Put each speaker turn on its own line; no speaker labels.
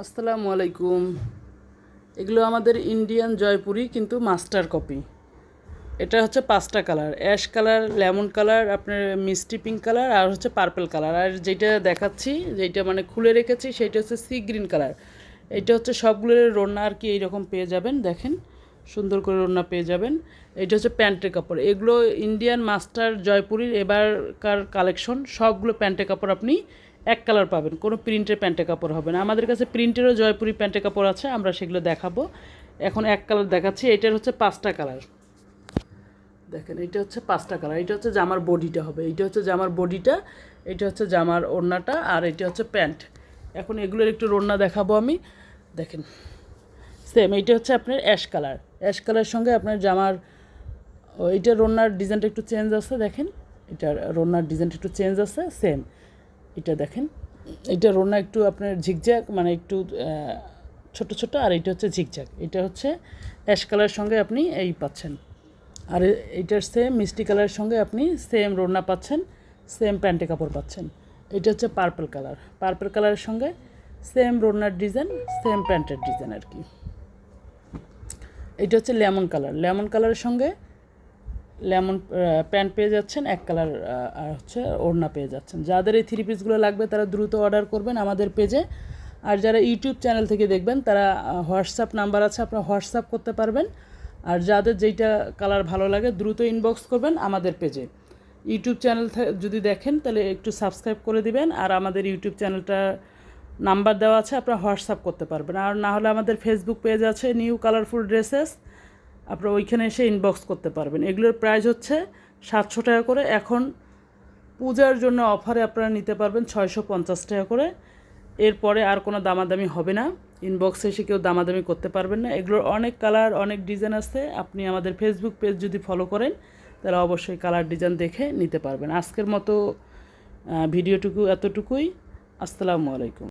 আসসালামু আলাইকুম। এগুলো আমাদের ইন্ডিয়ান জয়পুরি, কিন্তু মাস্টার কপি এটা হচ্ছে পাঁচটা colour ash colour lemon colour আপনার মিষ্টি পিঙ্ক কালার আর হচ্ছে পার্পল কালার আর যেটা দেখাচ্ছি, যেটা মানে খুলে রেখেছি, সেটা হচ্ছে সি গ্রিন কালার এটা হচ্ছে সবগুলোর রন্না আর কি এইরকম পেয়ে যাবেন, দেখেন। সুন্দর করে রন্না পেয়ে যাবেন। এটা হচ্ছে প্যান্টের কাপড়। এগুলো ইন্ডিয়ান মাস্টার জয়পুরির এবারকার কালেকশন সবগুলো প্যান্টের কাপড় আপনি এক কালার পাবেন, কোনো প্রিন্টের প্যান্টের কাপড় হবে না। আমাদের কাছে প্রিন্টেরও জয়পুরি প্যান্টের কাপড় আছে, আমরা সেগুলো দেখাবো। এখন এক কালার দেখাচ্ছি, এটার হচ্ছে পাঁচটা কালার। দেখেন, এটা হচ্ছে পাঁচটা কালার, এটা হচ্ছে জামার বডিটা হবে, এটা হচ্ছে জামার বডিটা, এটা হচ্ছে জামার ওড়নাটা, আর এটা হচ্ছে প্যান্ট। এখন এগুলোর একটু ওড়না দেখাবো আমি। দেখেন সেম এইটা হচ্ছে আপনার অ্যাশ কালার অ্যাশ কালার সঙ্গে আপনার জামার এইটার রোনার ডিজাইনটা একটু চেঞ্জ আছে, দেখেন, এটার রোনার ডিজাইনটা একটু চেঞ্জ আছে সেম এটা দেখেন। এটা রোনা একটু আপনার ঝিকঝ্যাক মানে একটু ছোট ছোট, আর এটা হচ্ছে ঝিকঝ্যাক এটা হচ্ছে অ্যাশ কালারের সঙ্গে আপনি এই পাচ্ছেন। আর এ- এইটার সেম মিষ্টি কালারের সঙ্গে আপনি সেম রোনা পাচ্ছেন সেম প্যান্টে কাপড় পাচ্ছেন। এটা হচ্ছে পার্পল কালার পার্পল কালারের সঙ্গে সেম রোনার ডিজাইন সেম প্যান্টের ডিজাইন আর কি। এটা হচ্ছে লেমন কালার লেমন কালারের সঙ্গে লেমন প্যান্ট পেয়ে যাচ্ছেন, এক কালার আর হচ্ছে ওড়না পেয়ে যাচ্ছেন। যাদের এই থ্রি পিসগুলো লাগবে, তারা দ্রুত অর্ডার করবেন আমাদের পেজে আর যারা ইউটিউব চ্যানেল থেকে দেখবেন, তারা হোয়াটসঅ্যাপ নাম্বার আছে, আপনারা হোয়াটসঅ্যাপ করতে পারবেন। আর যাদের যেইটা কালার ভালো লাগে, দ্রুত ইনবক্স করবেন আমাদের পেজে ইউটিউব চ্যানেল যদি দেখেন, তাহলে একটু সাবস্ক্রাইব করে দিবেন। আর আমাদের ইউটিউব চ্যানেলটা নাম্বার দেওয়া আছে, আপনারা হোয়াটসঅ্যাপ করতে পারবেন। আর না হলে আমাদের ফেসবুক পেজ আছে নিউ কালারফুল ড্রেসেস আপনারা ওইখানে এসে ইনবক্স করতে পারবেন। এগুলোর প্রাইস হচ্ছে সাতশো টাকা করে। এখন পূজার জন্য অফারে আপনারা নিতে পারবেন ছয়শো পঞ্চাশ টাকা করে। এরপরে আর কোনো দামাদামি হবে না। ইনবক্সে এসে কেউ দামাদামি করতে পারবেন না। এগুলোর অনেক কালার অনেক ডিজাইন আছে। আপনি আমাদের ফেসবুক পেজ যদি ফলো করেন, তাহলে অবশ্যই কালার ডিজাইন দেখে নিতে পারবেন। আজকের মতো ভিডিওটুকু এতটুকুই। আসসালামু আলাইকুম।